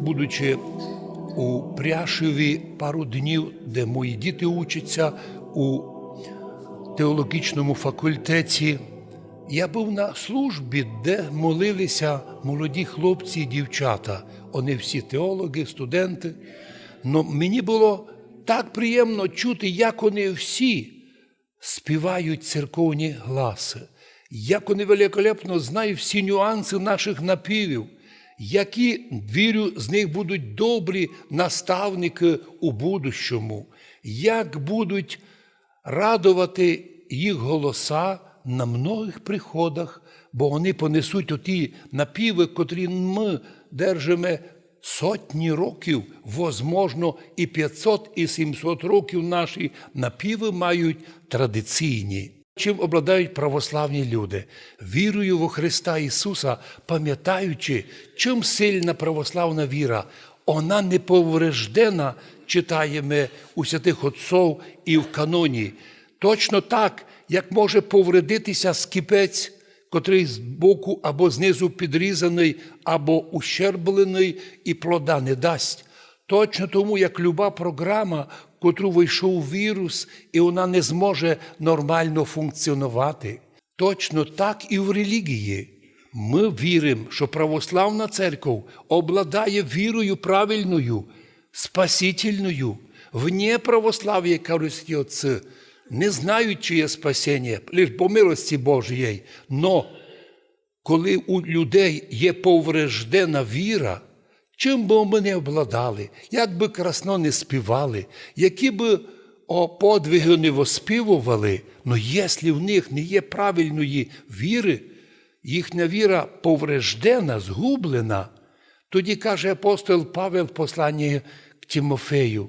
будучи у Пряшеві пару днів, де мої діти учаться у теологічному факультеті, я був на службі, де молилися молоді хлопці і дівчата. Вони всі теологи, студенти. Но мені було так приємно чути, як вони всі співають церковні гласи, як вони великолепно знають всі нюанси наших напівів, які, вірю, з них будуть добрі наставники у будущому, як будуть радувати їх голоса на многих приходах, бо вони понесуть оті напіви, котрі ми держимо сотні років, возможно, і 500, і 700 років наші напіви мають традиційні. Чим обладають православні люди, вірою во Христа Ісуса, пам'ятаючи, чим сильна православна віра, вона не повреждена, читаємо у святих отців і в каноні. Точно так, як може повредитися скіпець, котрий з боку або знизу підрізаний, або ущерблений і плода не дасть. Точно тому, як люба програма, в котру вийшов вірус, і вона не зможе нормально функціонувати. Точно так і в релігії. Ми віримо, що православна церква обладає вірою правильною, спасительною. Вне православ'я, святі отці, не знають, чи є спасіння, лише по милості Божій. Но коли у людей є повреждена віра, чим би ми не обладали, як би красно не співали, які би о подвиги не воспівували, но якщо в них не є правильної віри, їхня віра повреждена, згублена, тоді каже апостол Павел в посланні к Тимофею,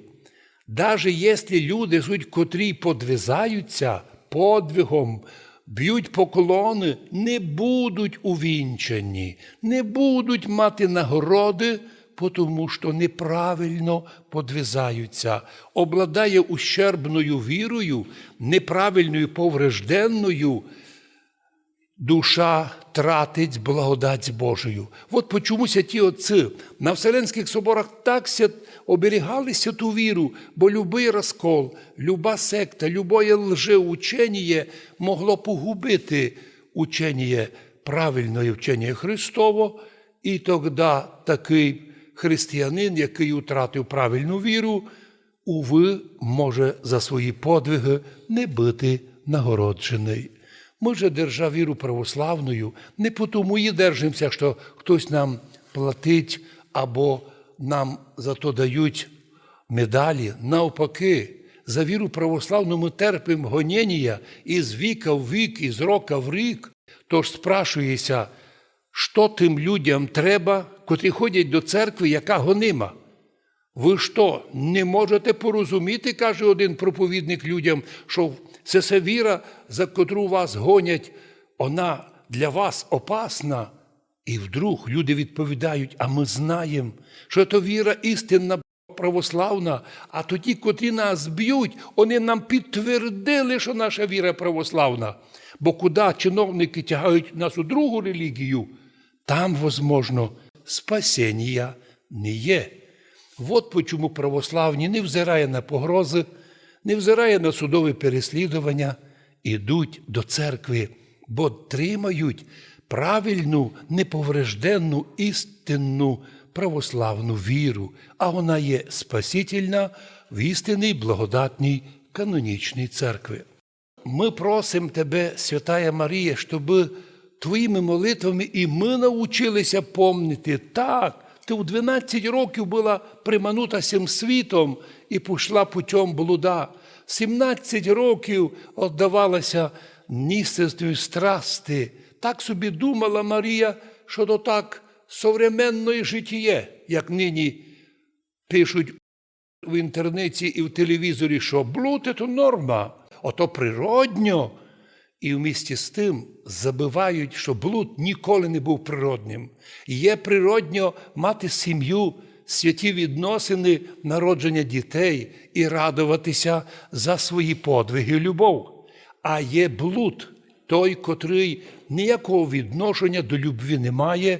Даже якщо люди, суть, котрі подвизаються подвигом, б'ють поклони, не будуть увінчані, не будуть мати нагороди, тому що неправильно подвизаються, обладає ущербною вірою, неправильною поврежденною, душа тратить благодать Божою. От почомуся ті отці. На Вселенських соборах так оберігалися ту віру, бо любий розкол, люба секта, любое лжеученіє могло погубити ученіє, правильне вчення Христово, і тоді такий християнин, який втратив правильну віру, уви, може за свої подвиги не бути нагороджений. Ми же держа віру православною, не тому і держимося, що хтось нам платить або нам за то дають медалі. Навпаки, за віру православну ми терпимо гонення із віка в вік, із рока в рік. Тож спрашується, що тим людям треба, котрі ходять до церкви, яка гонима. Ви що, не можете порозуміти, каже один проповідник людям, що це все віра, за котру вас гонять, вона для вас опасна. І вдруг люди відповідають: а ми знаємо, що це віра істинна православна, а тоді, котрі нас б'ють, вони нам підтвердили, що наша віра православна. Бо куди чиновники тягають нас у другу релігію, там, возможно, спасіння не є. От почому православні не взирає на погрози, не взирає на судове переслідування, ідуть до церкви, бо тримають правильну, неповрежденну, істинну православну віру, а вона є спасительна в істинній благодатній канонічній церкві. Ми просимо Тебе, Святая Марія, щоб Твоїми молитвами і ми навчилися помнити так. Ти у 12 років була приманута цим світом і пішла путем блуда. 17 років віддавалася ністерстві страсти. Так собі думала Марія, що то так современне життя, як нині пишуть в інтернеті і в телевізорі, що блуд – це норма, ото природньо. І в місті з тим забивають, що блуд ніколи не був природнім. Є природньо мати сім'ю, святі відносини, народження дітей і радуватися за свої подвиги любов. А є блуд, той, котрий ніякого відношення до любві не має,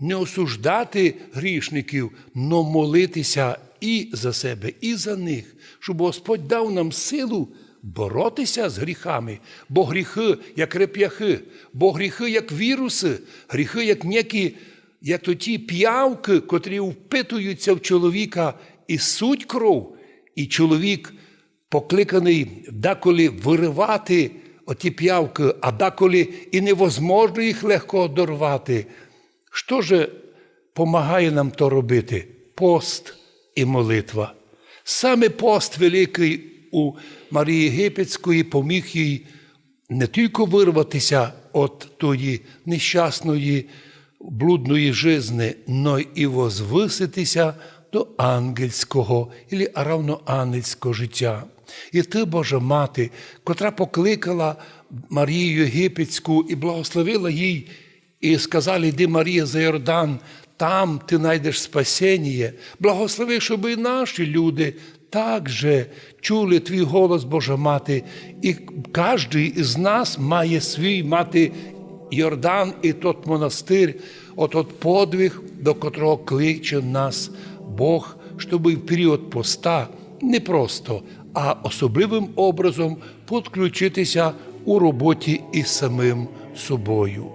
не осуждати грішників, но молитися і за себе, і за них, щоб Господь дав нам силу боротися з гріхами, бо гріхи як реп'яхи, бо гріхи як віруси, гріхи як некі, як то ті п'явки, котрі впитуються в чоловіка і суть кров, і чоловік покликаний деколи виривати оті п'явки, а деколи і невозможно їх легко одорвати. Що же помагає нам то робити? Пост і молитва. Саме пост великий у Марії Єгипетської поміг їй не тільки вирватися від тої нещасної блудної жизни, но і возвиситися до ангельського і равноангельського життя. І ти, Божа Мати, котра покликала Марію Єгипетську і благословила їй, і сказали, йди Марія за Йордан, там ти знайдеш спасіння. Благослови, щоб і наші люди також чули твій голос, Божа Мати, і кожен із нас має свій мати Йордан і тот монастир, отот подвиг, до котрого кличе нас Бог, щоб в період поста не просто, а особливим образом підключитися у роботі із самим собою.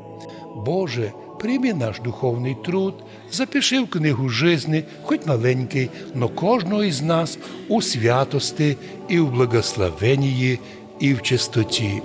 Боже, прийми наш духовний труд, запиши в книгу жизни, хоч маленький, но кожного із нас у святости і в благословенні, і в чистоті.